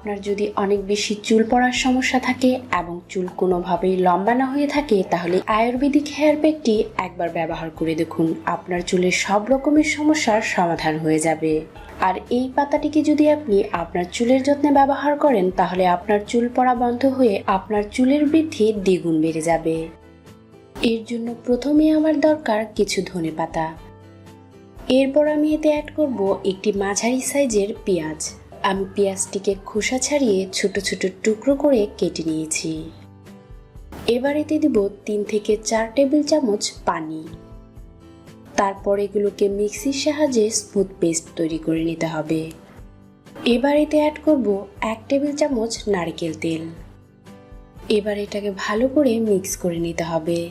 আপনার যদি অনেক বেশি চুল পড়ার সমস্যা থাকে এবং চুল কোনোভাবেই লম্বা না হয়ে থাকে, তাহলে আয়ুর্বেদিক হেয়ার প্যাকটি একবার ব্যবহার করে দেখুন। আপনার চুলের সব রকমের সমস্যার সমাধান হয়ে যাবে। আর এই পাতাটিকে যদি আপনি আপনার চুলের যত্নে ব্যবহার করেন, তাহলে আপনার চুল পড়া বন্ধ হয়ে আপনার চুলের বৃদ্ধি দ্বিগুণ বেড়ে যাবে। এর জন্য প্রথমে আমার দরকার কিছু ধনে পাতা। এরপর আমি এতে অ্যাড করব একটি মাঝারি সাইজের পেঁয়াজ। আমি পেঁয়াজটিকে খোসা ছাড়িয়ে ছোট ছোট টুকরো করে কেটে নিয়েছি। এবার এতে দেব তিন থেকে চার টেবিল চামচ পানি। তারপর এগুলোকে মিক্সির সাহায্যে স্মুথ পেস্ট তৈরি করে নিতে হবে। এবার এতে অ্যাড করব এক টেবিল চামচ নারকেল তেল। এবার এটাকে ভালো করে মিক্স করে নিতে হবে।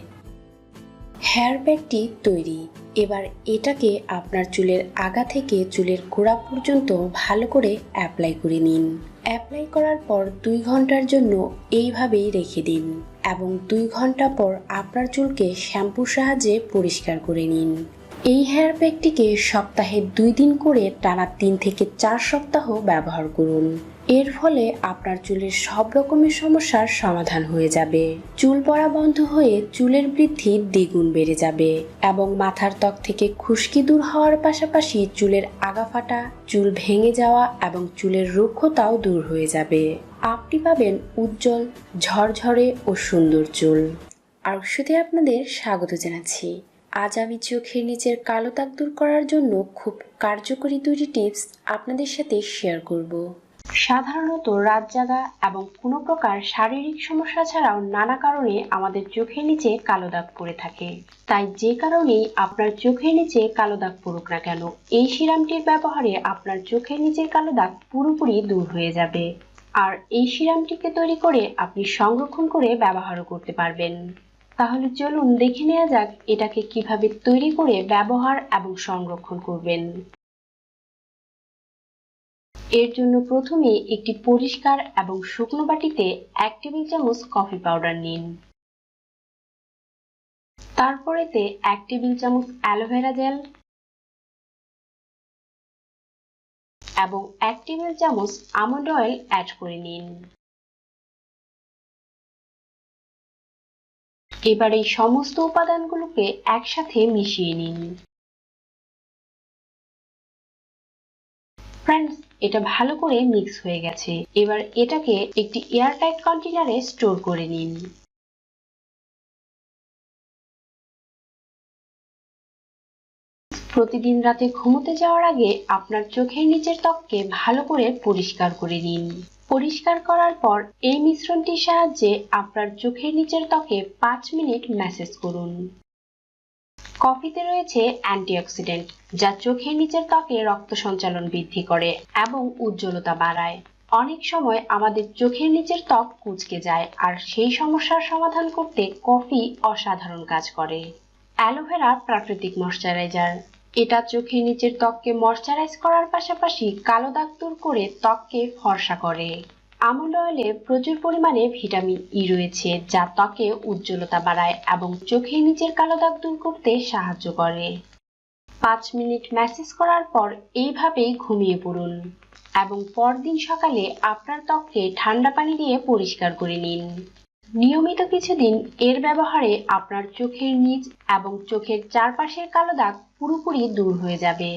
হেয়ার ব্যাগটি তৈরি। এবার এটাকে আপনার চুলের আগা থেকে চুলের গোড়া পর্যন্ত ভালো করে অ্যাপ্লাই করে নিন। অ্যাপ্লাই করার পর দুই ঘণ্টার জন্য এইভাবেই রেখে দিন এবং দুই ঘণ্টা পর আপনার চুলকে শ্যাম্পুর সাহায্যে পরিষ্কার করে নিন। এই হেয়ার প্যাকটিকে সপ্তাহে দুই দিন করে টানা তিন থেকে চার সপ্তাহ ব্যবহার করুন। এর ফলে আপনার চুলের সব রকমের সমস্যার সমাধান হয়ে যাবে। চুল পড়া বন্ধ হয়ে চুলের বৃদ্ধি দ্বিগুণ বেড়ে যাবে এবং মাথার ত্বক থেকে খুশকি দূর হওয়ার পাশাপাশি চুলের আগা ফাটা চুল ভেঙে যাওয়া এবং চুলের রুক্ষতাও দূর হয়ে যাবে। আপনি পাবেন উজ্জ্বল, ঝরঝরে ও সুন্দর চুল। আরশুতে আপনাদের স্বাগত জানাচ্ছি। আজ আমি চোখের নিচের কালো দাগ দূর করার জন্য খুব কার্যকরী দুটি টিপস আপনাদের সাথে শেয়ার করব। সাধারণত রাত জাগা এবং কোনো প্রকার শারীরিক সমস্যা ছাড়াও নানা কারণে আমাদের চোখের নিচে কালো দাগ পড়ে থাকে। তাই যে কারণেই আপনার চোখের নিচে কালো দাগ পড়ুক না কেন, এই সিরামটির ব্যবহারে আপনার চোখের নিচের কালো দাগ পুরোপুরি দূর হয়ে যাবে। আর এই সিরামটিকে তৈরি করে আপনি সংরক্ষণ করে ব্যবহারও করতে পারবেন। তাহলে চলুন দেখে নেওয়া যাক এটাকে কীভাবে তৈরি করে ব্যবহার এবং সংরক্ষণ করবেন। এর জন্য প্রথমে একটি পরিষ্কার এবং শুকনো বাটিতে এক টেবিল চামচ কফি পাউডার নিন। তারপরেতে এক টেবিল চামচ অ্যালোভেরা জেল এবং এক টেবিল চামচ আমন্ড অয়েল অ্যাড করে নিন। এবার এই সমস্ত উপাদানগুলোকে একসাথে মিশিয়ে নিন। ফ্রেন্ডস এটা ভালো করে মিক্স হয়ে গেছে। এবার এটাকে একটি এয়ারটাইট কন্টেনারে স্টোর করে নিন। প্রতিদিন রাতে ঘুমোতে যাওয়ার আগে আপনার চোখের নিচের ত্বককে ভালো করে পরিষ্কার করে নিন। পরিষ্কার করার পর এই মিশ্রণটির সাহায্যে আপনার চোখের নিচের ত্বকে পাঁচ মিনিট ম্যাসেজ করুন। কফিতে রয়েছে অ্যান্টিঅক্সিডেন্ট, যা চোখের নিচের ত্বকে রক্ত সঞ্চালন বৃদ্ধি করে এবং উজ্জ্বলতা বাড়ায়। অনেক সময় আমাদের চোখের নিচের ত্বক কুচকে যায় আর সেই সমস্যার সমাধান করতে কফি অসাধারণ কাজ করে। অ্যালোভেরা প্রাকৃতিক ময়শ্চারাইজার। এটা চোখের নিচের ত্বককে ময়শ্চারাইজ করার পাশাপাশি কালো দাগ দূর করে ত্বককে ফর্সা করে। আমন্ড অয়েলে প্রচুর পরিমাণে ভিটামিন ই রয়েছে, যা ত্বকে উজ্জ্বলতা বাড়ায় এবং চোখের নিচের কালো দাগ দূর করতে সাহায্য করে। পাঁচ মিনিট ম্যাসেজ করার পর এইভাবেই ঘুমিয়ে পড়ুন এবং পরদিন সকালে আপনার ত্বককে ঠান্ডা পানি দিয়ে পরিষ্কার করে নিন। নিয়মিত কিছুদিন এর ব্যবহারে আপনার চোখের নিচ এবং চোখের চারপাশের কালো দাগ পুরোপুরি দূর হয়ে যাবে।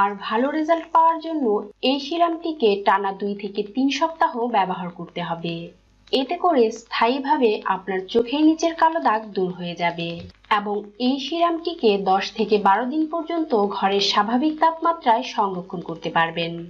আর ভালো রেজাল্ট পাওয়ার জন্য এই সিরামটিকে টানা দুই থেকে তিন সপ্তাহ ব্যবহার করতে হবে। এতে করে স্থায়ীভাবে আপনার চোখের নিচের কালো দাগ দূর হয়ে যাবে এবং এই সিরামটিকে দশ থেকে বারো দিন পর্যন্ত ঘরের স্বাভাবিক তাপমাত্রায় সংরক্ষণ করতে পারবেন।